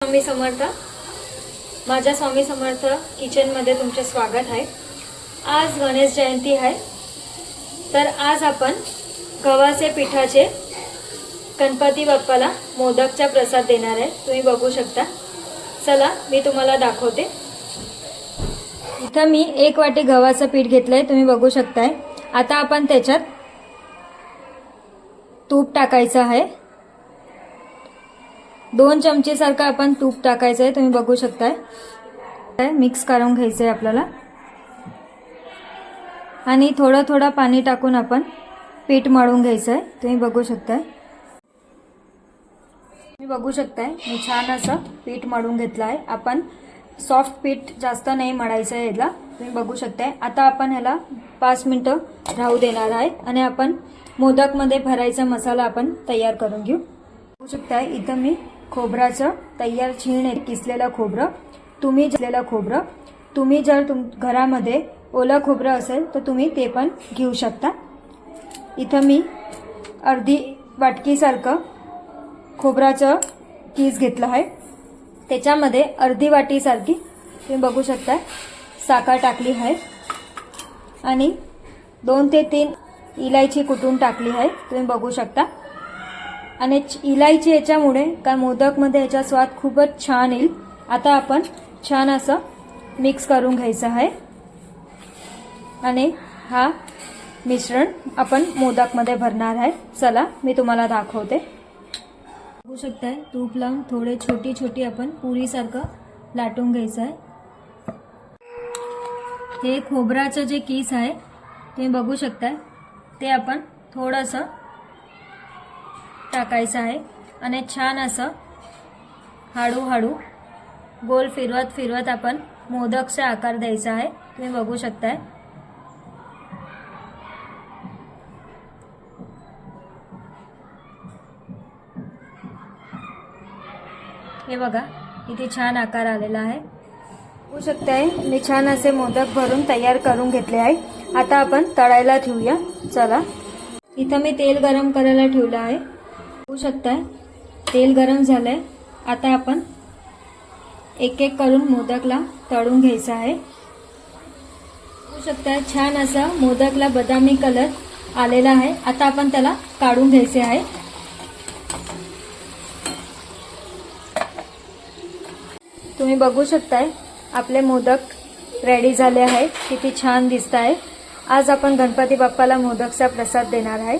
स्वामी समर्थ. माझ्या स्वामी समर्थ किचनमध्ये तुमचे स्वागत आहे. आज गणेश जयंती आहे. तर आज आपण गव्हाचे पिठाचे गणपती बाप्पाला मोदकचा प्रसाद देणार आहे. तुम्ही बघू शकता. चला मी तुम्हाला दाखवते. इथं मी एक वाटी गव्हाचं पीठ घेतलं आहे तुम्ही बघू शकताय. आता आपण त्याच्यात तूप टाकायचं आहे. दोन चमचेसारखं आपण तूप टाकायचं आहे तुम्ही बघू शकताय. मिक्स करून घ्यायचं आहे आपल्याला. आणि थोडं थोडं पाणी टाकून आपण पीठ मळून घ्यायचं आहे तुम्ही बघू शकताय. तुम्ही बघू शकताय मी छान असं पीठ मळून घेतलं आहे आपण सॉफ्ट पीठ जास्त नाही मळायचं आहे याला तुम्ही बघू शकताय. आता आपण ह्याला पाच मिनटं राहू देणार आहे आणि आपण मोदकमध्ये भरायचा मसाला आपण तयार करून घेऊ. बघू शकताय इथं मी खोबराचं तयार छीण किसलेलं खोबरं. तुम्ही घेतलेलं खोबरं. तुम्ही जर तुम घरामध्ये ओलं खोबरं असेल तर तुम्ही ते पण घेऊ शकता. इथं मी अर्धी वाटकीसारखं खोबराचं कीस घेतलं आहे. त्याच्यामध्ये अर्धी वाटीसारखी तुम्ही बघू शकता साखर टाकली आहे. आणि दोन ते तीन इलायची कुटून टाकली आहे तुम्ही बघू शकता. आणि इलायची याच्यामुळे कारण मोदकमध्ये याचा स्वाद खूपच छान येईल. आता आपण छान असं मिक्स करून घ्यायचं आहे. आणि हा मिश्रण आपण मोदकमध्ये भरणार आहे. चला मी तुम्हाला दाखवते. बघू शकताय तूप लावून थोडे छोटी छोटी आपण पुरीसारखं लाटून घ्यायचं आहे. हे खोबराचं जे केस आहे तुम्ही बघू शकताय ते आपण थोडंसं टाकायचं आहे. आणि छान असं हळूहळू गोल फिरवत फिरवत आपण मोदकचा आकार द्यायचा आहे. तुम्ही बघू शकताय. हे बघा इथे छान आकार आलेला आहे. बघू शकताय मी छान असे मोदक भरून तयार करून घेतले आहे. आता आपण तळायला ठेवूया. चला. इथं मी तेल गरम करायला ठेवलं आहे. बघू शकताय. तेल गरम झालंय. आता आपण एक एक करून मोदकला तळून घ्यायचं आहे. बघू शकताय छान असा मोदकला बदामी कलर आलेला आहे. आता आपण त्याला काढून घ्यायचे आहे. तुम्ही बघू शकताय आपले मोदक रेडी झाले आहेत. किती छान दिसत आहे आज आपण गणपती बाप्पाला मोदकचा प्रसाद देणार आहे.